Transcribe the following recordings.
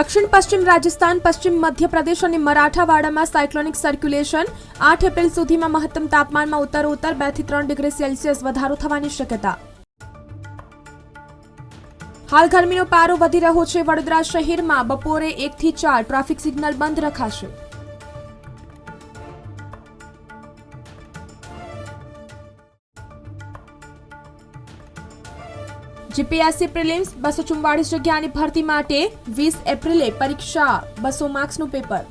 દક્ષિણ પશ્ચિમ રાજસ્થાન, પશ્ચિમ મધ્યપ્રદેશ અને મરાઠાવાડામાં સાયક્લોનિક સર્ક્યુલેશન. આઠ એપ્રિલ સુધીમાં મહત્તમ તાપમાનમાં ઉત્તર બેથી ત્રણ ડિગ્રી સેલ્સિયસ વધારો થવાની શક્યતા. હાલ ગરમીનો પારો વધી રહ્યો છે. વડોદરા શહેરમાં બપોરે એક થી ચાર ટ્રાફિક સિગ્નલ બંધ રખાશે. જીપીએસસી પ્રિલિમ્સ બસો ચુમ્વાળીસ જગ્યાની ભરતી માટે વીસ એપ્રિલે પરીક્ષા, બસો માર્ક્સનું પેપર.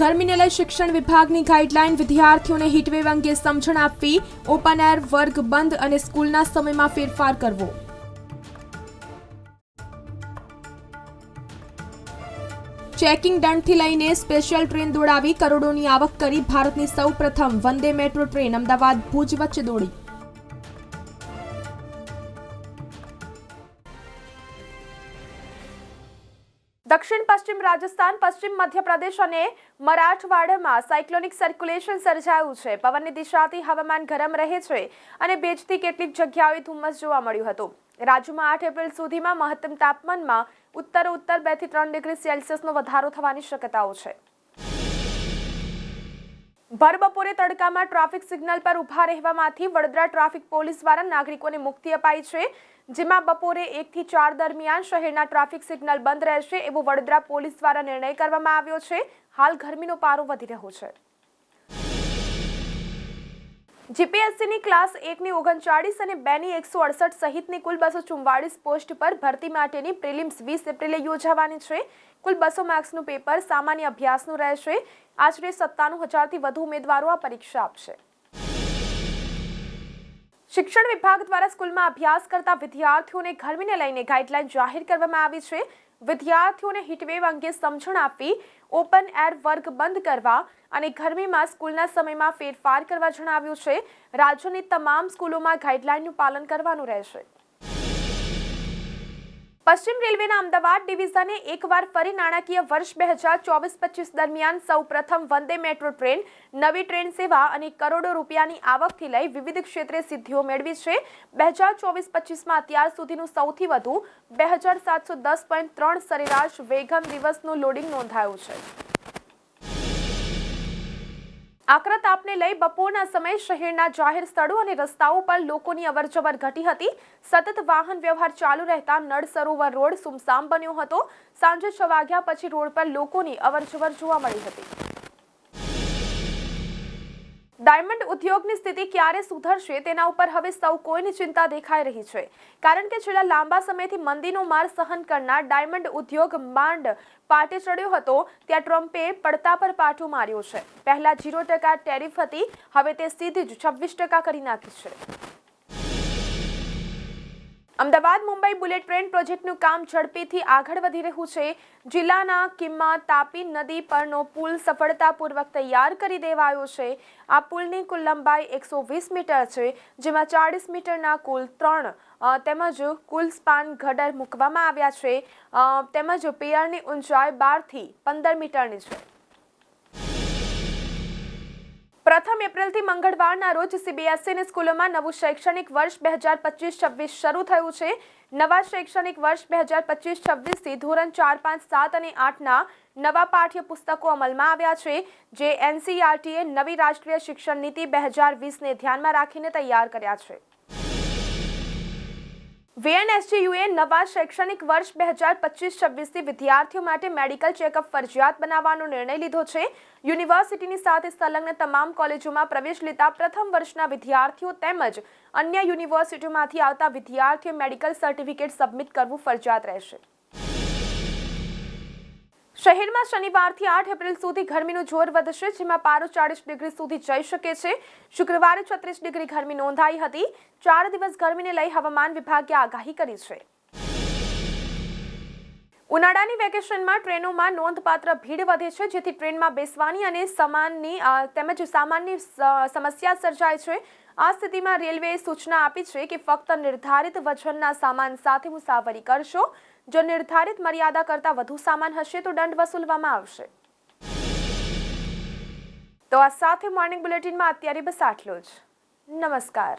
ગરમીને લઈ શિક્ષણ વિભાગની ગાઈડલાઈન વિદ્યાર્થીઓને હીટવેવ અંગે સમજણ આપવી, ઓપન એર વર્ગ બંધ અને સ્કૂલના સમયમાં ફેરફાર કરવો. ચેકિંગ દંડથી લઈને સ્પેશિયલ ટ્રેન દોડાવી કરોડોની આવક કરી ભારતની સૌ પ્રથમ વંદે મેટ્રો ટ્રેન, અમદાવાદ, ભુજ વચ્ચે દોડી. દક્ષિણ, પશ્ચિમ રાજસ્થાન, પશ્ચિમ મધ્યપ્રદેશ અને મરાઠવાડામાં સાયક્લોનિક સર્ક્યુલેશન સર્જાયું છે. પવનની દિશાથી હવામાન ગરમ રહે છે અને ભેજથી કેટલીક જગ્યાઓએ ધુમ્મસ જોવા મળ્યું હતું. રાજ્યમાં આઠ એપ્રિલ સુધીમાં મહત્તમ તાપમાનમાં ઉત્તર ઉત્તર બેથી ત્રણ ડિગ્રી સેલ્સિયસનો વધારો થવાની શક્યતાઓ છે. ભર બપોરે તડકામાં ટ્રાફિક સિગ્નલ પર ઊભા રહેવામાંથી વડોદરા ટ્રાફિક પોલીસ દ્વારા નાગરિકોને મુક્તિ અપાઈ છે. જેમાં બપોરે એક થી ચાર દરમિયાન શહેરના ટ્રાફિક સિગ્નલ બંધ રહેશે એવો વડોદરા પોલીસ દ્વારા નિર્ણય કરવામાં આવ્યો છે. હાલ ગરમીનો પારો વધી રહ્યો છે. જીપીએસસીની ક્લાસ એકની ઓગણચાળીસ અને બેની એકસો અડસઠ સહિતની કુલ બસો ચુમ્વાળીસ પોસ્ટ પર ભરતી માટેની પ્રિલિમ્સ વીસ એપ્રિલે યોજાવાની છે. કુલ બસો માર્ક્સનું પેપર સામાન્ય અભ્યાસનું રહેશે. આશરે સત્તાણું હજારથી વધુ ઉમેદવારો આ પરીક્ષા આપશે. શિક્ષણ વિભાગ દ્વારા સ્કૂલમાં અભ્યાસ કરતા વિદ્યાર્થીઓને ગરમીને લઈને ગાઈડલાઈન જાહેર કરવામાં આવી છે. વિદ્યાર્થીઓને હીટવેવ અંગે સમજણ આપી ઓપન એર વર્ગ બંધ કરવા અને ગરમીમાં સ્કૂલના સમયમાં ફેરફાર કરવા જણાવ્યું છે. રાજ્યની તમામ સ્કૂલોમાં ગાઈડલાઈનનું પાલન કરવાનું રહેશે. પશ્ચિમ રેલવેના અમદાવાદ ડિવિઝને એકવાર ફરી નાણાકીય વર્ષ બે હજાર ચોવીસ પચીસ દરમિયાન સૌ પ્રથમ વંદે મેટ્રો ટ્રેન, નવી ટ્રેન સેવા અને કરોડો રૂપિયાની આવકથી લઈ વિવિધ ક્ષેત્રે સિદ્ધિઓ મેળવી છે. બે હજાર ચોવીસ પચીસમાં અત્યાર સુધીનું સૌથી વધુ બે હજાર સાતસો દસ પોઈન્ટ ત્રણ સરેરાશ વેગમ દિવસનું લોડિંગ નોંધાયું છે. આકરા તાપને લઈ બપોરના સમયે શહેરના જાહેર સ્થળો અને રસ્તાઓ પર લોકોની અવરજવર ઘટી હતી. સતત વાહન વ્યવહાર ચાલુ રહેતા નળ સરોવર રોડ સુમસામ બન્યો હતો. સાંજે છ વાગ્યા પછી રોડ પર લોકોની અવરજવર જોવા મળી હતી. ડાયમંડ ઉદ્યોગની સ્થિતિ ક્યારે સુધરશે તેના ઉપર હવે સૌ કોઈની ચિંતા દેખાઈ રહી છે. કારણ કે છેલ્લા લાંબા સમયથી મંદીનો માર સહન કરનાર ડાયમંડ ઉદ્યોગ માંડ પાટે ચડ્યો હતો, ત્યાં ટ્રમ્પે પડતા પર પાટું માર્યું છે. પહેલા ઝીરો ટકા ટેરિફ હતી, હવે તે સીધી જ છવ્વીસ ટકા કરી નાખી છે. અમદાવાદ મુંબઈ બુલેટ ટ્રેન પ્રોજેક્ટનું કામ ઝડપીથી આગળ વધી રહ્યું છે. જિલ્લાના કિંમત તાપી નદી પરનો પુલ સફળતાપૂર્વક તૈયાર કરી દેવાયો છે. આ પુલની કુલ લંબાઈ એકસો વીસ મીટર છે, જેમાં ચાળીસ મીટરના કુલ ત્રણ તેમજ કુલ સ્પાન ગડર મૂકવામાં આવ્યા છે. તેમજ પિયરની ઊંચાઈ બારથી પંદર મીટરની છે. પ્રથમ એપ્રિલથી મંગળવારના રોજ સીબીએસઈની સ્કૂલોમાં નવું શૈક્ષણિક વર્ષ બે હજાર પચીસ છવ્વીસ શરૂ થયું છે. નવા શૈક્ષણિક વર્ષ બે હજાર પચીસ છવ્વીસથી ધોરણ ચાર, પાંચ, સાત અને આઠના નવા પાઠ્ય પુસ્તકો અમલમાં આવ્યા છે, જે એનસીઆરટીએ નવી રાષ્ટ્રીય શિક્ષણ નીતિ બે હજાર વીસને ધ્યાનમાં રાખીને તૈયાર કર્યા છે. વીએનએસજીયુએ નવા શૈક્ષણિક વર્ષ બે હજાર પચીસ છવ્વીસથી વિદ્યાર્થીઓ માટે મેડિકલ ચેકઅપ ફરજિયાત બનાવવાનો નિર્ણય લીધો છે. યુનિવર્સિટીની સાથે સંલગ્ન તમામ કોલેજોમાં પ્રવેશ લેતા પ્રથમ વર્ષના વિદ્યાર્થીઓ તેમજ અન્ય યુનિવર્સિટીઓમાંથી આવતા વિદ્યાર્થીઓ મેડિકલ સર્ટિફિકેટ સબમિટ કરવું ફરજિયાત રહેશે. શહેરમાં શનિવારથી આઠ એપ્રિલ સુધી ગરમીનું જોર વધશે, જેમાં પારો ચાળીસ ડિગ્રી સુધી જઈ શકે છે. શુક્રવારે છત્રીસ ડિગ્રી ગરમી નોંધાઈ હતી. ચાર દિવસ ગરમીને લઈ હવામાન વિભાગે આગાહી કરી છે. ઉનાળાની વેકેશનમાં ટ્રેનોમાં નોંધપાત્ર ભીડ વધે છે, જેથી ટ્રેનમાં બેસવાની અને સામાનની તેમજ સામાનની સમસ્યા સર્જાય છે. આ સ્થિતિમાં રેલવેએ સૂચના આપી છે કે ફક્ત નિર્ધારિત વજનના સામાન સાથે મુસાફરી કરશો. જો નિર્ધારિત મર્યાદા કરતાં વધુ સામાન હશે તો દંડ વસૂલવામાં આવશે. તો આ સાથે મોર્નિંગ બુલેટિનમાં અત્યારે બસ આટલું જ. નમસ્કાર.